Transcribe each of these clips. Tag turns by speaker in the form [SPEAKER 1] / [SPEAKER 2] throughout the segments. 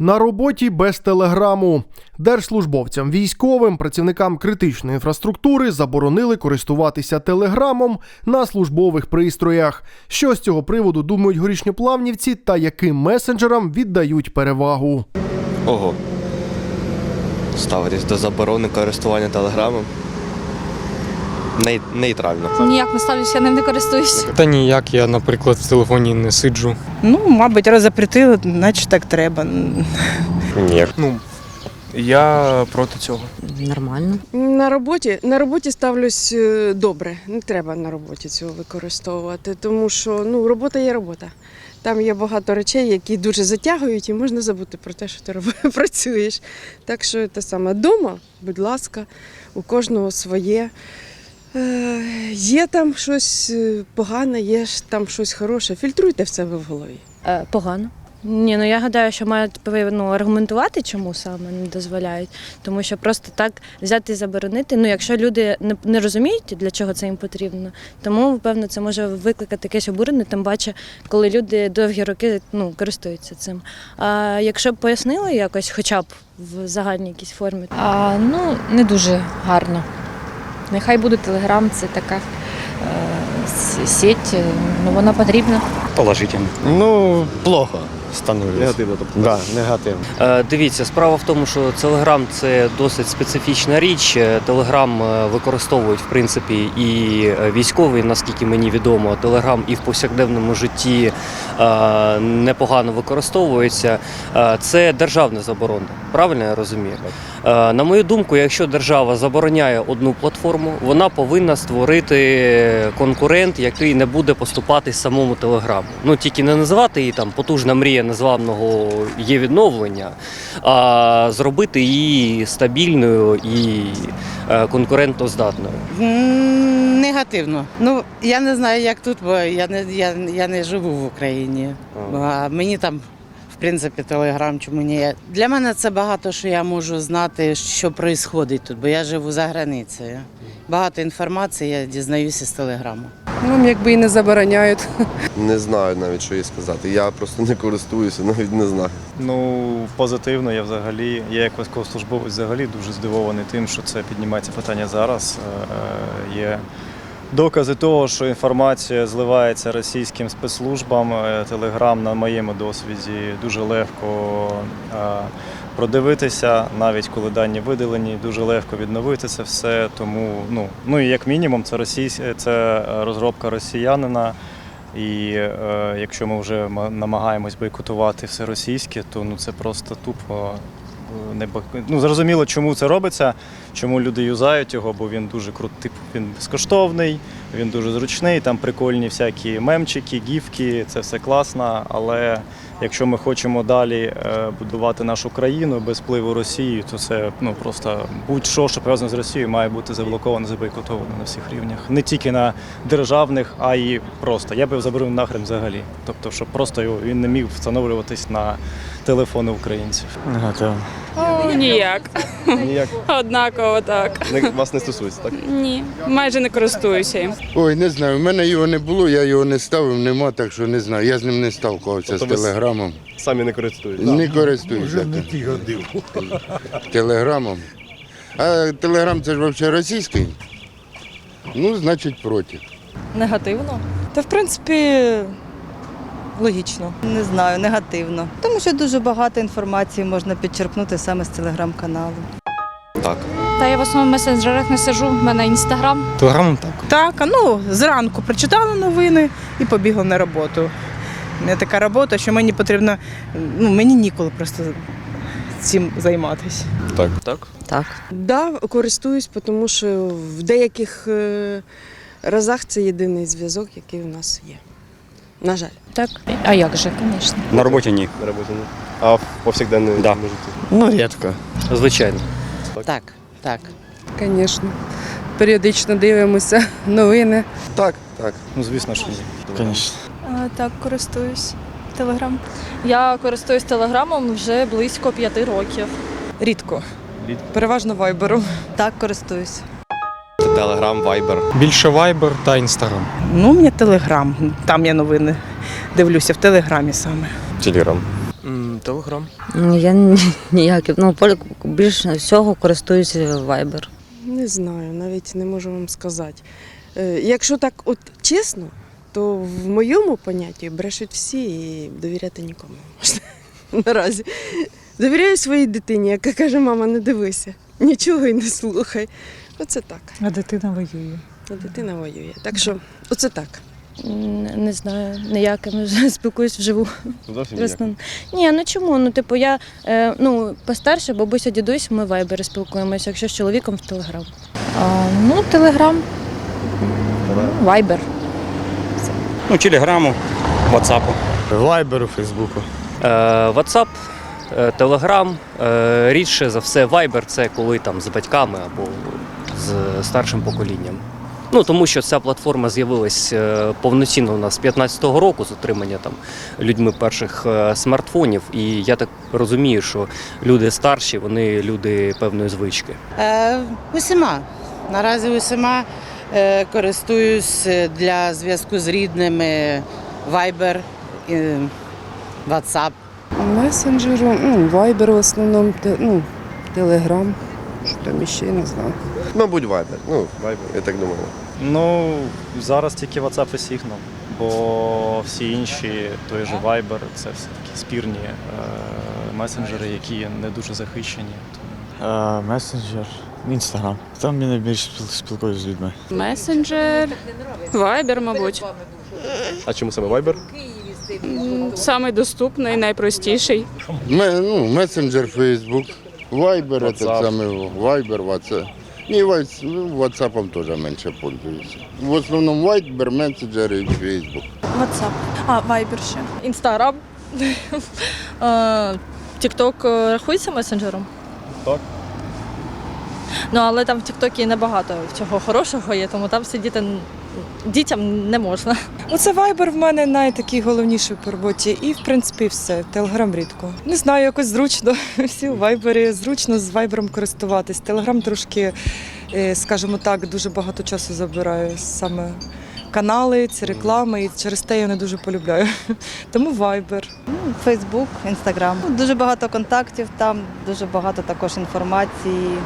[SPEAKER 1] На роботі без телеграму. Держслужбовцям, військовим, працівникам критичної інфраструктури заборонили користуватися телеграмом на службових пристроях. Що з цього приводу думають горішньоплавнівці та яким месенджерам віддають перевагу?
[SPEAKER 2] Ого. Ставитись до заборони користування телеграмом. Ней- нейтрально.
[SPEAKER 3] Ніяк не ставлюся, я ним не користуюсь.
[SPEAKER 4] Та ніяк, я, наприклад, в телефоні не сиджу.
[SPEAKER 5] Ну, мабуть, раз запретили, значить так треба.
[SPEAKER 2] Ні.
[SPEAKER 4] Ну, я проти цього.
[SPEAKER 6] Нормально.
[SPEAKER 7] На роботі на роботі ставлюсь е, добре. Не треба на роботі цього використовувати, тому що ну робота є робота. Там є багато речей, які дуже затягують, і можна забути про те, що ти роб- працюєш. Так що те саме дома, будь ласка, у кожного своє. Е, є там щось е, погане, є ж там щось хороше. Фільтруйте в себе в голові.
[SPEAKER 6] Е, погано. Ні, ну я гадаю, що мають ну, аргументувати, чому саме не дозволяють. Тому що просто так взяти і заборонити. Ну, якщо люди не, не розуміють, для чого це їм потрібно, тому певно це може викликати якесь обурення, тим паче, коли люди довгі роки ну, користуються цим. А якщо б пояснили якось, хоча б в загальній якійсь формі,
[SPEAKER 8] А, ну, не дуже гарно. Нехай буде Телеграм, це така е, сеть, е, ну вона потрібна.
[SPEAKER 9] Положительно.
[SPEAKER 2] Ну, плохо становиться.
[SPEAKER 9] Негативно, тобто.
[SPEAKER 2] Да, негативно.
[SPEAKER 10] Е, Дивіться, справа в тому, що Telegram – це досить специфічна річ. Е, використовують в принципі і е, військові, наскільки мені відомо. Telegram і в повсякденному житті е, непогано використовується. Е, Це державна заборона. Правильно я розумію? Е, На мою думку, якщо держава забороняє одну платформу, вона повинна створити конкурент, який не буде поступати самому Телеграму. Ну тільки не називати її там потужна мрія незламного є відновлення, а зробити її стабільною і е, конкурентоздатною.
[SPEAKER 5] Негативно. Ну, я не знаю, як тут, бо я не, я, я не живу в Україні. А мені там, принципі, телеграм, чому ні. Для мене це багато, що я можу знати, що відбувається тут, бо я живу за границею. Багато інформації я дізнаюся з телеграму.
[SPEAKER 7] Ну, якби і не забороняють.
[SPEAKER 2] Не знаю навіть, що їй сказати. Я просто не користуюся, навіть не знаю.
[SPEAKER 9] Ну, позитивно, я взагалі, я як військовослужбовець взагалі дуже здивований тим, що це піднімається питання зараз. Е, е, Є докази того, що інформація зливається російським спецслужбам. Е, Телеграм на моєму досвіді дуже легко е, продивитися, навіть коли дані видалені, дуже легко відновити це все. Тому, ну, ну і як мінімум, це російсь... це розробка росіянина. І е, якщо ми вже намагаємось бойкотувати все російське, то ну це просто тупо е, не ну, зрозуміло, чому це робиться, чому люди юзають його, бо він дуже крутий, він безкоштовний, він дуже зручний, там прикольні всякі мемчики, гіфки, це все класно. Але якщо ми хочемо далі е, будувати нашу країну без впливу Росії, то це ну просто будь-що, що пов'язане з Росією, має бути заблоковано, забойкотовано на всіх рівнях. Не тільки на державних, а й просто. Я би заборонив нахрен взагалі. Тобто, щоб просто його він не міг встановлюватись на телефони українців.
[SPEAKER 2] Негативно.
[SPEAKER 3] Ніяк.
[SPEAKER 2] Ніяк
[SPEAKER 3] Однаково так.
[SPEAKER 2] не, вас не стосується, так?
[SPEAKER 3] Ні, майже не користуюся їм.
[SPEAKER 11] Ой, не знаю. У мене його не було, я його не ставив, нема, так що не знаю. Я з ним не сталкувався
[SPEAKER 2] Тобто
[SPEAKER 11] з
[SPEAKER 2] с-
[SPEAKER 11] телеграмом.
[SPEAKER 2] Самі не користуєтесь.
[SPEAKER 11] Не користуюся телеграмом. А телеграм це ж взагалі російський. Ну, значить, проти.
[SPEAKER 8] Негативно.
[SPEAKER 5] Та в принципі логічно.
[SPEAKER 8] Не знаю, негативно. Тому що дуже багато інформації можна підчерпнути саме з телеграм-каналу.
[SPEAKER 2] Так.
[SPEAKER 3] Та я в основному в месенджерах не сижу, в мене інстаграм.
[SPEAKER 4] Телеграмом так.
[SPEAKER 5] Так, а ну зранку прочитала новини і побігла на роботу. У мене така робота, що мені потрібно, ну мені ніколи просто цим займатися.
[SPEAKER 2] Так.
[SPEAKER 10] Так?
[SPEAKER 8] Так.
[SPEAKER 7] Да, користуюсь, тому що в деяких е, разах це єдиний зв'язок, який у нас є. На жаль.
[SPEAKER 8] Так. А як же, звісно.
[SPEAKER 9] На роботі ні.
[SPEAKER 2] На роботі ні. А в повсякденному
[SPEAKER 9] Да.
[SPEAKER 2] житті?
[SPEAKER 10] Ну, рідко. Звичайно.
[SPEAKER 5] Так, так.
[SPEAKER 7] Звісно. Періодично дивимося новини.
[SPEAKER 2] Так, так.
[SPEAKER 9] Ну, звісно, що ні.
[SPEAKER 2] Звісно.
[SPEAKER 3] Так, користуюсь. Телеграм. Я користуюсь телеграмом вже близько п'яти років.
[SPEAKER 5] Рідко. Переважно вайбером.
[SPEAKER 8] Так, користуюсь.
[SPEAKER 2] Телеграм, вайбер.
[SPEAKER 4] Більше Viber та Instagram.
[SPEAKER 5] Ну, у мене телеграм. Там я новини дивлюся в телеграмі саме.
[SPEAKER 2] Телеграм. Телеграм.
[SPEAKER 8] Я ніяк, ну, більше всього користуюся Viber.
[SPEAKER 7] Не знаю, навіть не можу вам сказати. Е, Якщо так от чесно, то в моєму понятті брешуть всі і довіряти нікому не можна наразі. Довіряю своїй дитині, яка каже, мама, не дивися, нічого й не слухай. Оце так.
[SPEAKER 12] А дитина воює.
[SPEAKER 7] А дитина воює. Так що, оце так.
[SPEAKER 6] Не, не знаю, ніяким спілкуюсь вживу.
[SPEAKER 2] Зовсім.
[SPEAKER 6] Ні, ну чому? Ну, типу, я е, ну, постарше, бабуся, дідусь, ми в Viber спілкуємося, якщо з чоловіком в Телеграм.
[SPEAKER 8] А, ну, Телеграм, Viber.
[SPEAKER 13] Ну, телеграму, ватсапу.
[SPEAKER 2] Вайберу, Фейсбуку.
[SPEAKER 10] Е, WhatsApp, е, Telegram, е, рідше за все Viber це коли там з батьками або з старшим поколінням. Ну тому що ця платформа з'явилась е, повноцінно у нас з 15-го року з отримання там людьми перших е, смартфонів. І я так розумію, що люди старші, вони люди певної звички.
[SPEAKER 5] Е, усіма. Наразі усіма е, користуюсь е, для зв'язку з рідними Viber, е, WhatsApp.
[SPEAKER 7] Месенджеру, ну, вайбер в основному, ну, телеграм, що там іще не знаю.
[SPEAKER 2] Мабуть, Вайбер. Ну, Вайбер, я так думаю.
[SPEAKER 9] Ну, зараз тільки WhatsApp і Signal, бо всі інші, той же Viber, це все-таки спірні е, месенджери, які не дуже захищені. Тому
[SPEAKER 13] Месенджер, інстаграм. Там я найбільше спілкуюся з людьми.
[SPEAKER 12] Месенджер, вайбер, мабуть.
[SPEAKER 2] А чому саме Вайбер?
[SPEAKER 12] Самий доступний, найпростіший.
[SPEAKER 11] Ме- ну, месенджер Facebook, Viber,
[SPEAKER 2] WhatsApp.
[SPEAKER 11] це саме Viber, WhatsApp. Ні, Вайс- ну, WhatsApp теж менше пользуюся. В основному Viber, Messenger і Facebook.
[SPEAKER 3] WhatsApp. А, Viber ще. Інстаграм. Тікток рахується месенджером?
[SPEAKER 9] Так.
[SPEAKER 3] Ну, але там в Тіктокі небагато чого хорошого є, тому там сидіти дітям не можна.
[SPEAKER 12] Ну, це вайбер в мене найтакий головніший по роботі. І, в принципі, все. Телеграм рідко. Не знаю, якось зручно. Всі у вайбері, зручно з вайбером користуватись. Телеграм трошки, е, скажімо так, дуже багато часу забирає саме. Канали, ці реклами, і через те я не дуже полюбляю. Тому вайбер.
[SPEAKER 3] Фейсбук, Інстаграм. Дуже багато контактів там, дуже багато також інформації,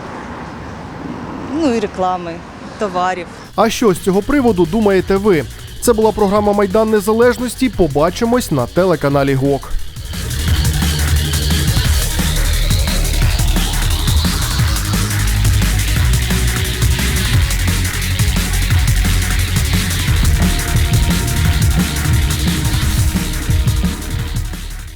[SPEAKER 3] ну і реклами, товарів.
[SPEAKER 1] А що з цього приводу думаєте ви? Це була програма Майдан Незалежності. Побачимось на телеканалі ГОК.